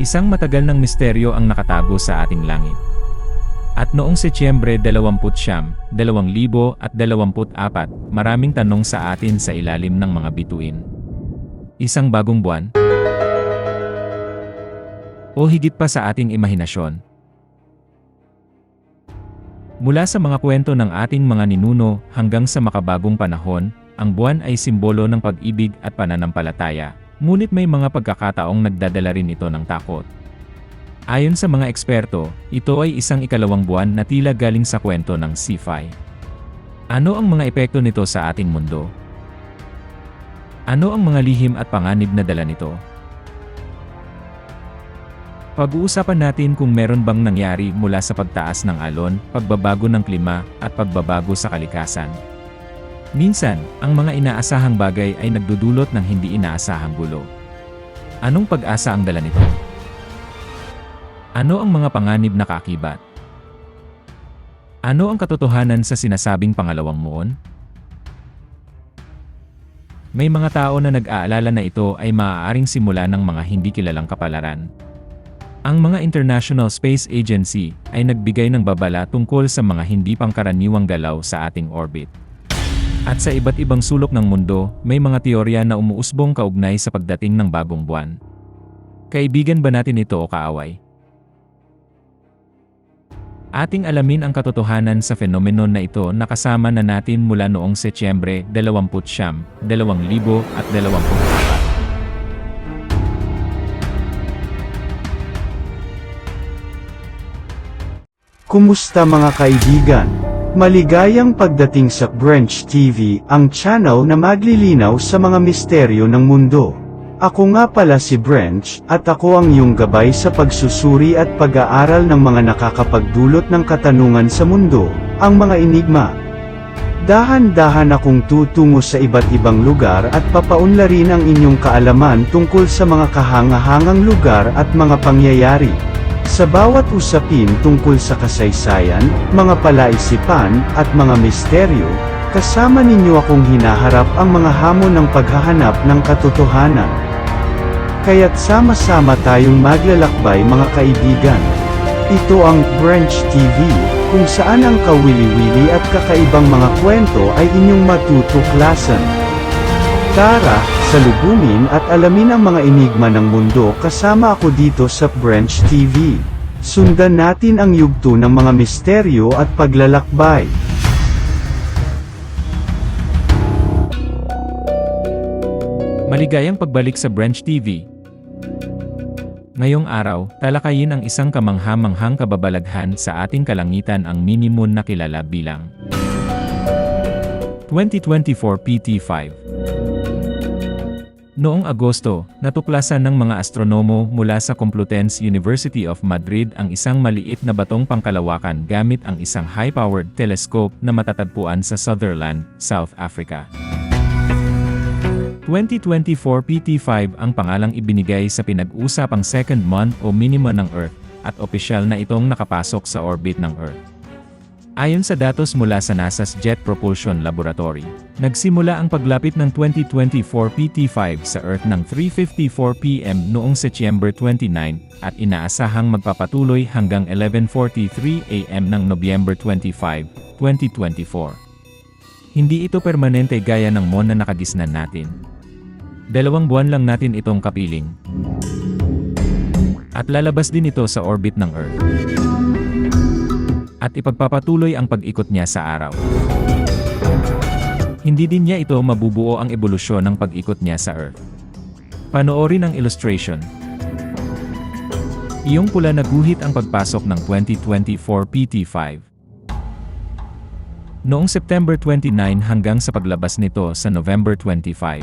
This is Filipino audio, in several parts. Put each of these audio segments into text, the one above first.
Isang matagal ng misteryo ang nakatago sa ating langit. At noong Setyembre 20, 2024, maraming tanong sa atin sa ilalim ng mga bituin. Isang bagong buwan? O higit pa sa ating imahinasyon? Mula sa mga kwento ng ating mga ninuno hanggang sa makabagong panahon, ang buwan ay simbolo ng pag-ibig at pananampalataya, ngunit may mga pagkakataong nagdadala rin ito ng takot. Ayon sa mga eksperto, ito ay isang ikalawang buwan na tila galing sa kwento ng sci-fi. Ano ang mga epekto nito sa ating mundo? Ano ang mga lihim at panganib na dala nito? Pag-uusapan natin kung meron bang nangyari mula sa pagtaas ng alon, pagbabago ng klima, at pagbabago sa kalikasan. Minsan, ang mga inaasahang bagay ay nagdudulot ng hindi inaasahang gulo. Anong pag-asa ang dala nito? Ano ang mga panganib na kaakibat? Ano ang katotohanan sa sinasabing pangalawang muon? May mga tao na nag-aalala na ito ay maaaring simula ng mga hindi kilalang kapalaran. Ang mga International Space Agency ay nagbigay ng babala tungkol sa mga hindi pangkaraniwang galaw sa ating orbit. At sa iba't ibang sulok ng mundo, may mga teorya na umuusbong kaugnay sa pagdating ng bagong buwan. Kaibigan ba natin ito o kaaway? Ating alamin ang katotohanan sa fenomenon na ito na kasama na natin mula noong Setyembre 20, 2024. Kumusta mga kaibigan? Maligayang pagdating sa Branch TV, ang channel na maglilinaw sa mga misteryo ng mundo. Ako nga pala si Branch, at ako ang iyong gabay sa pagsusuri at pag-aaral ng mga nakakapagdulot ng katanungan sa mundo, ang mga enigma. Dahan-dahan akong tutungo sa iba't ibang lugar at papaunlarin ang inyong kaalaman tungkol sa mga kahangahangang lugar at mga pangyayari. Sa bawat usapin tungkol sa kasaysayan, mga palaisipan, at mga misteryo, kasama ninyo akong hinaharap ang mga hamon ng paghahanap ng katotohanan. Kaya't sama-sama tayong maglalakbay mga kaibigan. Ito ang Branch TV, kung saan ang kawili-wili at kakaibang mga kwento ay inyong matutuklasan. Tara, salubungin at alamin ang mga enigma ng mundo kasama ako dito sa Branch TV. Sundan natin ang yugto ng mga misteryo at paglalakbay. Maligayang pagbalik sa Branch TV. Ngayong araw, talakayin ang isang kamangha-manghang kababalaghan sa ating kalangitan ang mini-moon na kilala bilang 2024 PT5. Noong Agosto, natuklasan ng mga astronomo mula sa Complutense University of Madrid ang isang maliit na batong pangkalawakan gamit ang isang high-powered telescope na matatagpuan sa Sutherland, South Africa. 2024 PT5 ang pangalang ibinigay sa pinag-usapang second month o minima ng Earth, at opisyal na itong nakapasok sa orbit ng Earth. Ayon sa datos mula sa NASA's Jet Propulsion Laboratory, nagsimula ang paglapit ng 2024 PT5 sa Earth ng 3.54 PM noong Setyembre 29 at inaasahang magpapatuloy hanggang 11.43 AM ng Nobyembre 25, 2024. Hindi ito permanente gaya ng mon na nakagisnan natin. Dalawang buwan lang natin itong kapiling. At lalabas din ito sa orbit ng Earth. At ipagpapatuloy ang pag-ikot niya sa araw. Hindi din niya ito mabubuo ang ebolusyon ng pag-ikot niya sa Earth. Panoorin ang illustration. Iyong pula na guhit ang pagpasok ng 2024 PT5. Noong September 29 hanggang sa paglabas nito sa November 25.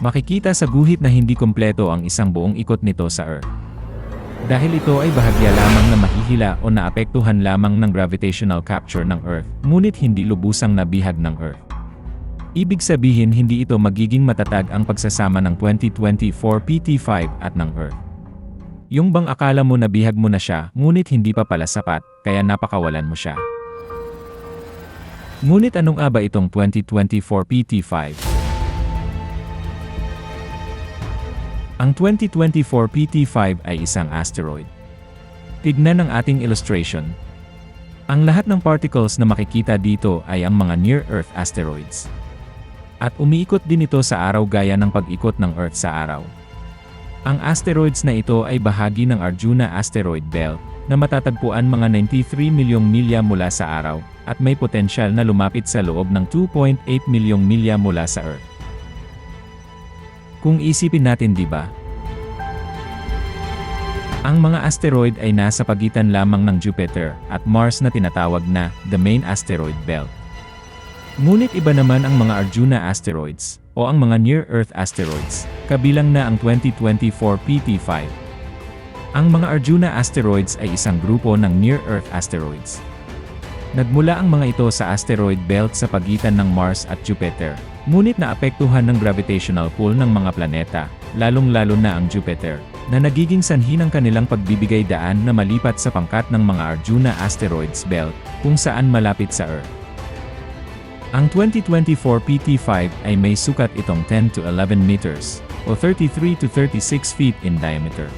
Makikita sa guhit na hindi kompleto ang isang buong ikot nito sa Earth. Dahil ito ay bahagya lamang na mahihila o naapektuhan lamang ng gravitational capture ng Earth, ngunit hindi lubusang nabihag ng Earth. Ibig sabihin hindi ito magiging matatag ang pagsasama ng 2024 PT5 at ng Earth. Yung bang akala mo nabihag mo na siya, ngunit hindi pa pala sapat, kaya napakawalan mo siya. Ngunit anong aba itong 2024 PT5? Ang 2024 PT5 ay isang asteroid. Tignan ang ating illustration. Ang lahat ng particles na makikita dito ay ang mga near-Earth asteroids. At umiikot din ito sa araw gaya ng pag-ikot ng Earth sa araw. Ang asteroids na ito ay bahagi ng Arjuna Asteroid Belt, na matatagpuan mga 93 milyong milya mula sa araw, at may potensyal na lumapit sa loob ng 2.8 milyong milya mula sa Earth. Kung isipin natin di ba? Ang mga asteroid ay nasa pagitan lamang ng Jupiter at Mars na tinatawag na the main asteroid belt. Ngunit iba naman ang mga Arjuna asteroids o ang mga near-Earth asteroids, kabilang na ang 2024 PT5. Ang mga Arjuna asteroids ay isang grupo ng near-Earth asteroids. Nagmula ang mga ito sa asteroid belt sa pagitan ng Mars at Jupiter, ngunit naapektuhan ng gravitational pull ng mga planeta, lalong-lalo na ang Jupiter, na nagiging sanhi ng kanilang pagbibigay daan na malipat sa pangkat ng mga Arjuna asteroids belt, kung saan malapit sa Earth. Ang 2024 PT5 ay may sukat itong 10 to 11 meters, o 33 to 36 feet in diameter.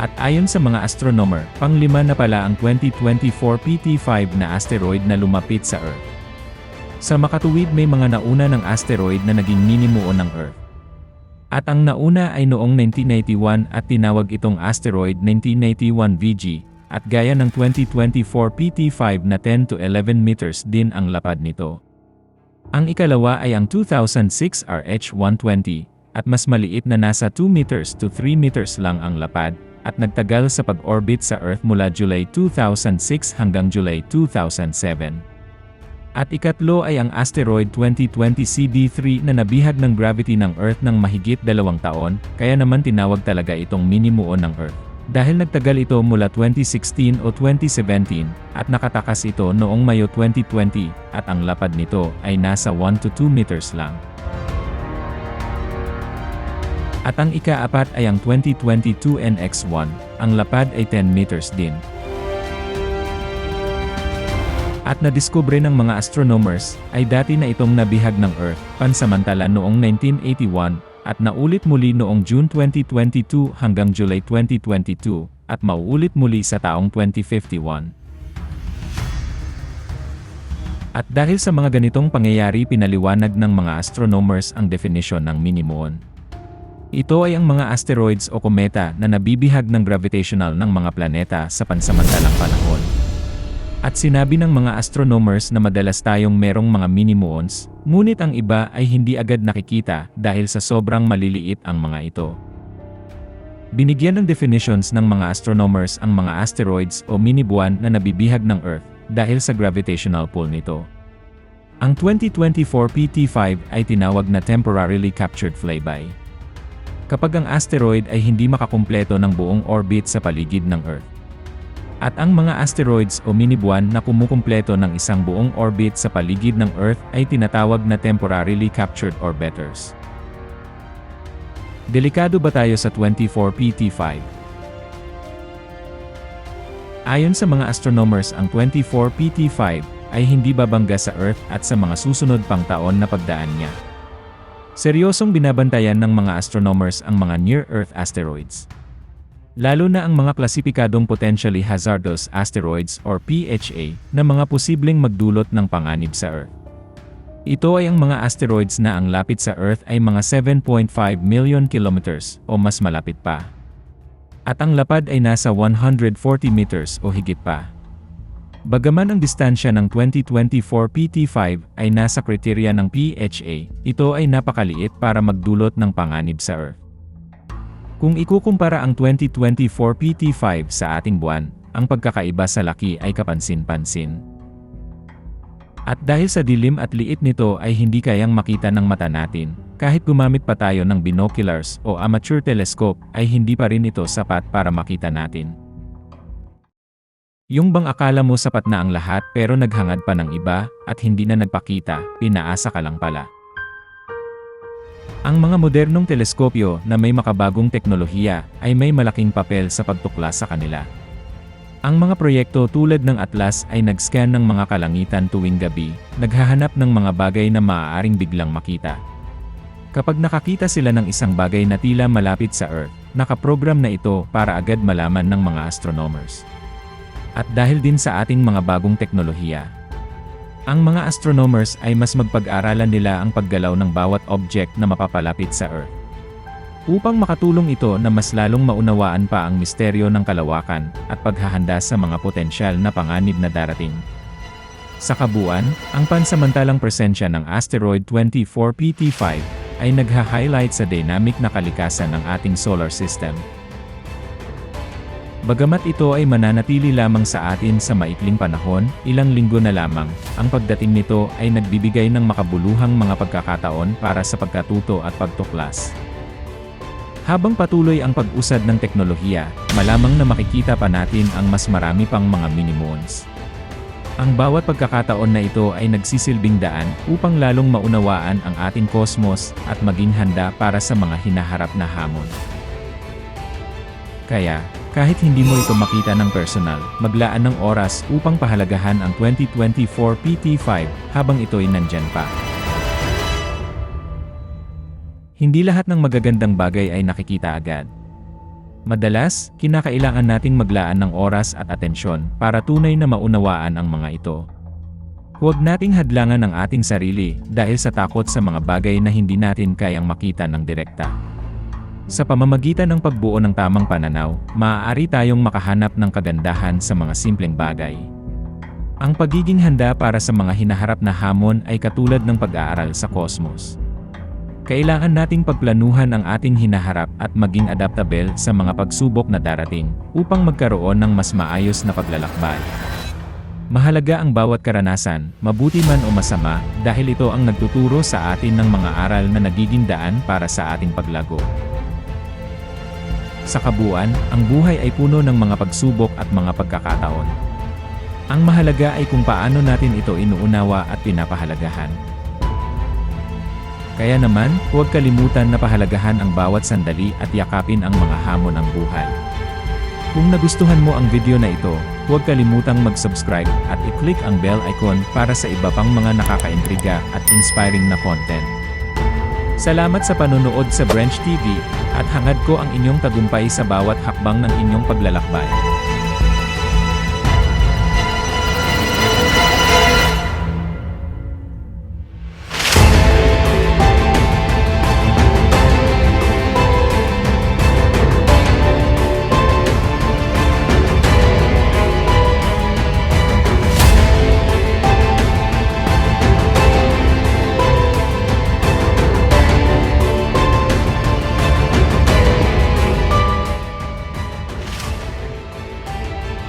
At ayon sa mga astronomer, panglima na pala ang 2024 PT5 na asteroid na lumapit sa Earth. Sa makatuwid may mga nauna ng asteroid na naging minimuo ng Earth. At ang nauna ay noong 1991 at tinawag itong asteroid 1991 VG, at gaya ng 2024 PT5 na 10 to 11 meters din ang lapad nito. Ang ikalawa ay ang 2006 RH120, at mas maliit na nasa 2 meters to 3 meters lang ang lapad, at nagtagal sa pag-orbit sa Earth mula July 2006 hanggang July 2007. At ikatlo ay ang asteroid 2020 CD3 na nabihag ng gravity ng Earth ng mahigit dalawang taon, kaya naman tinawag talaga itong minimuo ng Earth. Dahil nagtagal ito mula 2016 o 2017, at nakatakas ito noong Mayo 2020, at ang lapad nito ay nasa 1 to 2 meters lang. At ang ikaapat ay ang 2022 NX1, ang lapad ay 10 meters din. At nadiskubre ng mga astronomers, ay dati na itong nabihag ng Earth, pansamantala noong 1981, at naulit muli noong June 2022 hanggang July 2022, at mauulit muli sa taong 2051. At dahil sa mga ganitong pangyayari pinaliwanag ng mga astronomers ang definition ng minimuon. Ito ay ang mga asteroids o kometa na nabibihag ng gravitational ng mga planeta sa pansamantalang panahon. At sinabi ng mga astronomers na madalas tayong merong mga minimuons, ngunit ang iba ay hindi agad nakikita dahil sa sobrang maliliit ang mga ito. Binigyan ng definitions ng mga astronomers ang mga asteroids o mini-buwan na nabibihag ng Earth dahil sa gravitational pull nito. Ang 2024 PT5 ay tinawag na temporarily captured flyby. Kapag ang asteroid ay hindi makakumpleto ng buong orbit sa paligid ng Earth. At ang mga asteroids o mini-buwan na kumukumpleto ng isang buong orbit sa paligid ng Earth ay tinatawag na temporarily captured orbiters. Delikado ba tayo sa 24 PT5? Ayon sa mga astronomers ang 24 PT5 ay hindi babangga sa Earth at sa mga susunod pang taon na pagdaan niya. Seryosong binabantayan ng mga astronomers ang mga near-Earth asteroids. Lalo na ang mga klasipikadong potentially hazardous asteroids or PHA na mga posibleng magdulot ng panganib sa Earth. Ito ay ang mga asteroids na ang lapit sa Earth ay mga 7.5 million kilometers o mas malapit pa. At ang lapad ay nasa 140 meters o higit pa. Bagaman ang distansya ng 2024 PT5 ay nasa kriteriya ng PHA, ito ay napakaliit para magdulot ng panganib sa Earth. Kung ikukumpara ang 2024 PT5 sa ating buwan, ang pagkakaiba sa laki ay kapansin-pansin. At dahil sa dilim at liit nito ay hindi kayang makita ng mata natin, kahit gumamit pa tayo ng binoculars o amateur telescope ay hindi pa rin ito sapat para makita natin. Yung bang akala mo sapat na ang lahat pero naghangad pa ng iba at hindi na nagpakita, pinaasa ka lang pala. Ang mga modernong teleskopyo na may makabagong teknolohiya ay may malaking papel sa pagtuklas sa kanila. Ang mga proyekto tulad ng Atlas ay nag-scan ng mga kalangitan tuwing gabi, naghahanap ng mga bagay na maaaring biglang makita. Kapag nakakita sila ng isang bagay na tila malapit sa Earth, nakaprogram na ito para agad malaman ng mga astronomers. At dahil din sa ating mga bagong teknolohiya, ang mga astronomers ay mas magpag-aralan nila ang paggalaw ng bawat object na mapapalapit sa Earth. Upang makatulong ito na mas lalong maunawaan pa ang misteryo ng kalawakan at paghahanda sa mga potensyal na panganib na darating. Sa kabuuan, ang pansamantalang presensya ng asteroid 24PT5 ay nagha-highlight sa dynamic na kalikasan ng ating solar system. Bagamat ito ay mananatili lamang sa atin sa maikling panahon, ilang linggo na lamang, ang pagdating nito ay nagbibigay ng makabuluhang mga pagkakataon para sa pagkatuto at pagtuklas. Habang patuloy ang pag-usad ng teknolohiya, malamang na makikita pa natin ang mas marami pang mga mini-moons. Ang bawat pagkakataon na ito ay nagsisilbing daan upang lalong maunawaan ang ating kosmos at maging handa para sa mga hinaharap na hamon. Kaya, kahit hindi mo ito makita ng personal, maglaan ng oras upang pahalagahan ang 2024 PT5 habang ito'y nandyan pa. Hindi lahat ng magagandang bagay ay nakikita agad. Madalas, kinakailangan nating maglaan ng oras at atensyon para tunay na maunawaan ang mga ito. Huwag nating hadlangan ang ating sarili dahil sa takot sa mga bagay na hindi natin kayang makita ng direkta. Sa pamamagitan ng pagbuo ng tamang pananaw, maaari tayong makahanap ng kagandahan sa mga simpleng bagay. Ang pagiging handa para sa mga hinaharap na hamon ay katulad ng pag-aaral sa kosmos. Kailangan nating pagplanuhan ang ating hinaharap at maging adaptable sa mga pagsubok na darating upang magkaroon ng mas maayos na paglalakbay. Mahalaga ang bawat karanasan, mabuti man o masama, dahil ito ang nagtuturo sa atin ng mga aral na nagiging daan para sa ating paglago. Sa kabuuan, ang buhay ay puno ng mga pagsubok at mga pagkakataon. Ang mahalaga ay kung paano natin ito inuunawa at pinapahalagahan. Kaya naman, huwag kalimutan na pahalagahan ang bawat sandali at yakapin ang mga hamon ng buhay. Kung nagustuhan mo ang video na ito, huwag kalimutang mag-subscribe at i-click ang bell icon para sa iba pang mga nakakaintriga at inspiring na content. Salamat sa panonood sa Branch TV, at hangad ko ang inyong tagumpay sa bawat hakbang ng inyong paglalakbay.